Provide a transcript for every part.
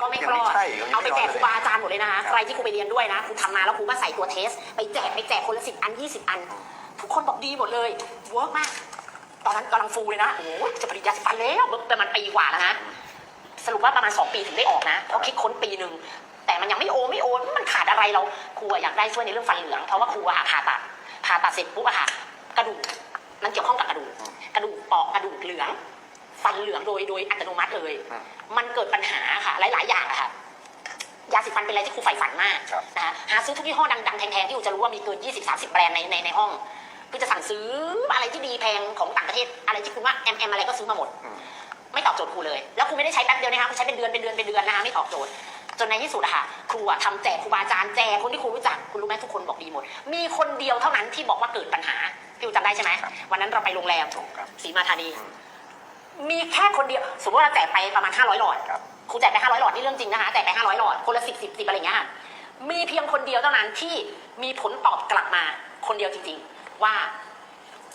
ก็ไม่ยัรไม่อดใช่ยังเอาไปม่แจกรดครูลยบาอาจารย์หมดเลยนะคะครับใครที่ครูไปเรียนด้วยนะครูทำมาแล้วครูก็ใส่ตัวเทส ไปแจกไปแจกคนละสิบอันยี่สิบอัน ทุกคนบอกดีหมดเลยเวิร์กมาก ตอนนั้นกำลังฟูเลยนะโอ้โหจะผลิตยาสีฟันแล้วประมาณปีกว่าแล้วนะสรุปว่าประมาณ2ปีถึงได้ออกนะเพราะคิดค้นปีหนึ่งแต่มันยังไม่โอไม่โอนมันขาดอะไรเราครูอะอยากได้ช่วยในเรื่องฟันเหลืองเพราะว่าครูอะค่ะผ่าตัดผ่าตัดเสร็จปุ๊บอะค่ะกระดูกมันเกี่ยวข้องกับกระดูกกระดูกเปอกกระดูกเหลือง ฟันเหลืองโดยโดยอัตโนมัติเลย อืม มันเกิดปัญหาค่ะหลาย ๆ อย่างอะค่ะยาสีฟันเป็นอะไรที่ครูใฝ่ฝันมากครับ นะคะหาซื้อทุกยี่ห้อดังๆแพงๆที่ครูจะรู้ว่ามีเกิน 20-30 แบรนด์ในในในห้อง คือจะสั่งซื้ออะไรที่ดีแพงของต่างประเทศอะไรที่คุณว่าแอมแอมอะไรก็ซื้อมาหมด อืม ไม่ตอบโจทย์ครูเลย แล้วครูไม่ได้ใช้แป๊บเดียวนะคะครูใช้เป็นเดือนเป็นเดือนเป็นเดือนนะคะไม่ตอบโจทย์ จนในที่สุดอะค่ะ ครูอะทำแจกครูบาอาจารย์แจกคนที่ครูรู้จัก คุณรู้ไหมทุกคนบอกดีหมด มีคนเดียวเท่านั้นที่บอกว่าเกิดปัญหา พี่อูจำได้ใช่ไหม ครับ วันนั้นเราไปโรงแรมถูกครับ ศรีมาธานี อืม มีแค่คนเดียว สมมติว่าเราแจกไปประมาณ 500 หลอดครับ ครูแจกไป 500 หลอดนี่เรื่องจริงนะคะแจกไป 500 หลอด คนละ 10 10 10อะไรอย่างเงี้ยค่ะมีเพียงคนเดียวเท่านั้นที่มีผลตอบกลับมาคนเดียวจริง ๆ ว่า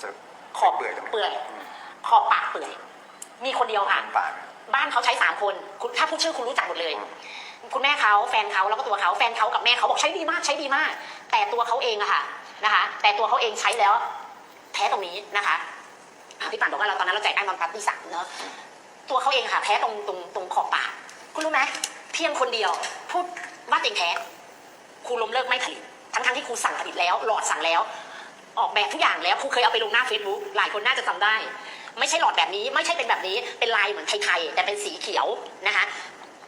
จะขอบเปื่อยตรงนี้เปื่อยอืมขอบปากเปื่อย มีคนเดียวค่ะ ปาก บ้านเขาใช้สามคนคุณถ้าพูดชื่อคุณรู้จักหมดเลยอืมคุณแม่เขาแฟนเขาแล้วก็ตัวเขาแฟนเขากับแม่เขาบอกใช้ดีมากใช้ดีมาก แต่ตัวเขาเองอะค่ะนะคะ แต่ตัวเขาเองใช้แล้วแพ้ตรงนี้นะคะ พี่ป่านบอกว่าเราตอนนั้นเราแจกไอ้ตอนปาร์ตี้สามเนอะตัวเขาเองค่ะแพ้ตรงตรงตรงขอบปากคุณรู้ไหมเพียงคนเดียว พูดว่าตัวเองแพ้ครูล้มเลิกไม่ผลิตทั้งทั้งที่ครูสั่งผลิตแล้ว หลอดสั่งแล้ว ออกแบบทุกอย่างแล้วครูเคยเอาไปลงหน้าเฟซบุ๊กหลายคนน่าจะจำได้ ไม่ใช่หลอดแบบนี้ ไม่ใช่เป็นแบบนี้เป็นลายเหมือนไทยๆแต่เป็นสีเขียวนะคะ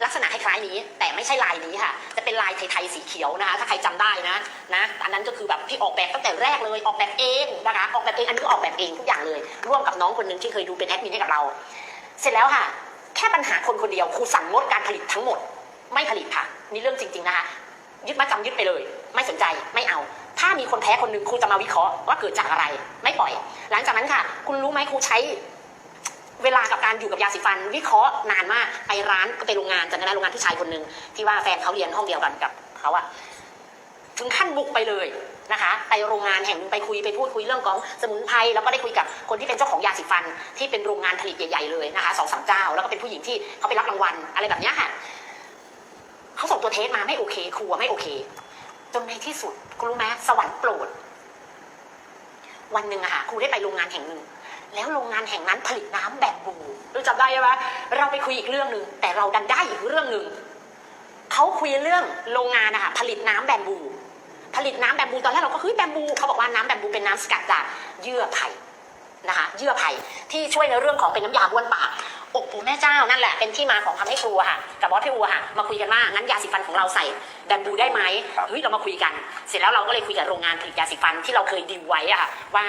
ลักษณะคล้ายๆนี้ แต่ไม่ใช่ลายนี้ค่ะ จะเป็นลายไทยๆสีเขียวนะคะ ถ้าใครจำได้นะนะอันนั้นก็คือแบบที่ออกแบบตั้งแต่แรกเลยออกแบบเองนะคะออกแบบเองอันนี้ออกแบบเองทุกอย่างเลย ร่วมกับน้องคนหนึ่งที่เคยดูเป็นแอดมินให้กับเรา เสร็จแล้วค่ะ แค่ปัญหาคนคนเดียวครูสั่งงดการผลิตทั้งหมด ไม่ผลิตค่ะ นี่เรื่องจริง ๆนะคะยึดมาจำยึดไปเลย ไม่สนใจไม่เอา ถ้ามีคนแพ้คนหนึ่งครูจะมาวิเคราะห์ว่าเกิดจากอะไร ไม่ปล่อย หลังจากนั้นค่ะ คุณรู้ไหมครูใช้ เวลากับการอยู่กับยาสีฟัน วิเคราะห์นานมากไปร้านก็ไปโรงงานจำได้ไหมโรงงานผู้ชายคนหนึ่งที่ว่าแฟนเขาเรียนห้องเดียวกันกับเขาอะถึงขั้นบุกไปเลยนะคะไปโรงงานแห่งหนึ่งไปคุยไปพูดคุยเรื่องของสมุนไพรแล้วก็ได้คุยกับคนที่เป็นเจ้าของยาสีฟัน ที่เป็นโรงงานผลิตใหญ่ ๆเลยนะคะสองสามเจ้าแล้วก็เป็นผู้หญิงที่เขาไปรับรางวัลอะไรแบบนี้ค่ะเขาส่งตัวเทสมาไม่โอเคครูอะไม่โอเค จนในที่สุดคุณรู้ไหมสวรรค์โปรด วันหนึ่งอะค่ะครูได้ไปโรงงานแห่งหนึ่ง แล้วโรงงานแห่งนั้นผลิตน้ำแบบบูรู้จำได้ใช่ไหมเราไปคุยอีกเรื่องหนึ่งแต่เราดันได้อีกเรื่องหนึ่งเขาคุยเรื่องโรงงานนะคะผลิตน้ำแบมบู ผลิตน้ำแบมบูตอนแรกเราก็เฮ้ยแบมบูเขาบอกว่าน้ำแบมบูเป็นน้ำสกัดจากเยื่อไผ่นะคะเยื่อไผ่ที่ช่วยในเรื่องของเป็นน้ำยาบ้วนปาก แม่เจ้านั่นแหละเป็นที่มาของทำให้ครูอะค่ะ กับบอสพี่อูอะค่ะ มาคุยกันว่างั้นยาสีฟันของเราใส่แบมบูได้ไหมครับเฮ้ยเรามาคุยกัน เสร็จแล้วเราก็เลยคุยกับโรงงานผลิตยาสีฟันที่เราเคยดิวไว้อะค่ะว่า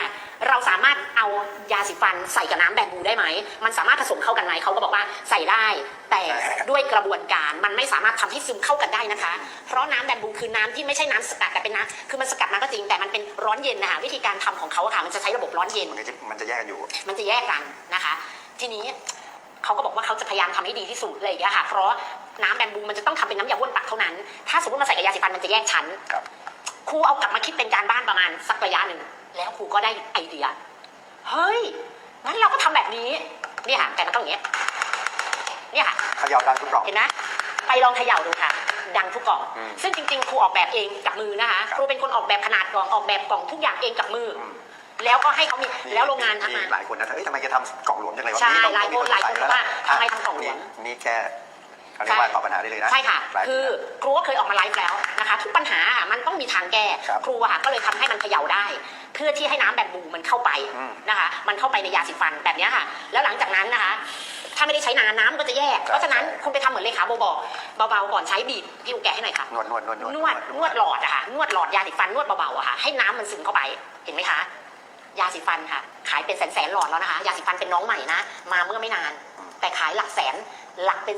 เราสามารถเอายาสีฟันใส่กับน้ำแบมบูได้ไหมมันสามารถผสมเข้ากันไหมเขาก็บอกว่าใส่ได้ แต่ด้วยกระบวนการมันไม่สามารถทำให้ซึมเข้ากันได้นะคะ เพราะน้ำแบมบูคือน้ำที่ไม่ใช่น้ำสกัดแต่เป็นน้ำคือมันสกัดมาก็จริงแต่มันเป็นร้อนเย็นนะคะวิธีการทำของเขาอะค่ะมันจะใช้ระบบร้อนเย็นมันก็จะมันจะแยกกันอยู่ มันจะแยกกันนะคะ ทีนี้ เขาก็บอกว่าเขาจะพยายามทำให้ดีที่สุดเลยอย่างเงี้ยค่ะ เพราะน้ำแบมบูมันจะต้องทำเป็นน้ำยาบ้วนปากเท่านั้น ถ้าสมมติมาใส่กับยาสีฟันมันจะแยกชั้นครับครูเอากลับมาคิดเป็นการบ้านประมาณสักระยะหนึ่ง แล้วครูก็ได้ไอเดีย เฮ้ย งั้นเราก็ทำแบบนี้ เนี่ยค่ะ แต่มันต้องอย่างเงี้ย เนี่ยค่ะเขย่าดังทุกกล่อง เห็นไหมไปลองเขย่าดูค่ะ ดังทุกกล่องอืมซึ่งจริงๆ ครูออกแบบเองกับมือนะคะครับครูเป็นคนออกแบบขนาดกล่อง ออกแบบกล่องทุกอย่างเองกับมืออม แล้วก็ให้เขามีแล้วโรงงานมีทำมา หลายคนนะเอ้ยทำไมจะทำกล่องหลวมจังเลยวะใช่ต้องหลายคนต้องมีหลายคนใส่ว่าแล้ทำไมทำกล่องหลวม นี่นี่แค่เขาเรียกว่าตอบปัญหาได้เลยนะใช่ค่ะ หลายคือครูก็เคยออกมาไลฟ์แล้วนะคะ ทุกปัญหาอะมันต้องมีทางแก้ครับครูอะค่ะก็เลยทำให้มันเขย่าได้ เพื่อที่ให้น้ำแบบบูมันเข้าไปอืมนะคะ มันเข้าไปในยาสีฟันแบบเนี้ยค่ะ แล้วหลังจากนั้นนะคะ ถ้าไม่ได้ใช้นานน้ำมันก็จะแยกเพราะฉะนั้นคุณไปทำเหมือนเลขาโบบอกเบาๆก่อนใช้บีบพี่อูแกะให้หน่อยค่ะ นวดนวดนวดนวดนวดหลอดอะค่ะนวดหลอดยาสีฟันนวดเบาๆอะค่ะให้น้ำมันซึมเข้าไปเห็นไหมคะ ยาสีฟันค่ะ ขายเป็นแสนๆหลอดแล้วนะคะ ยาสีฟันเป็นน้องใหม่นะ มาเมื่อไม่นาน แต่ขายหลักแสนหลักเป็น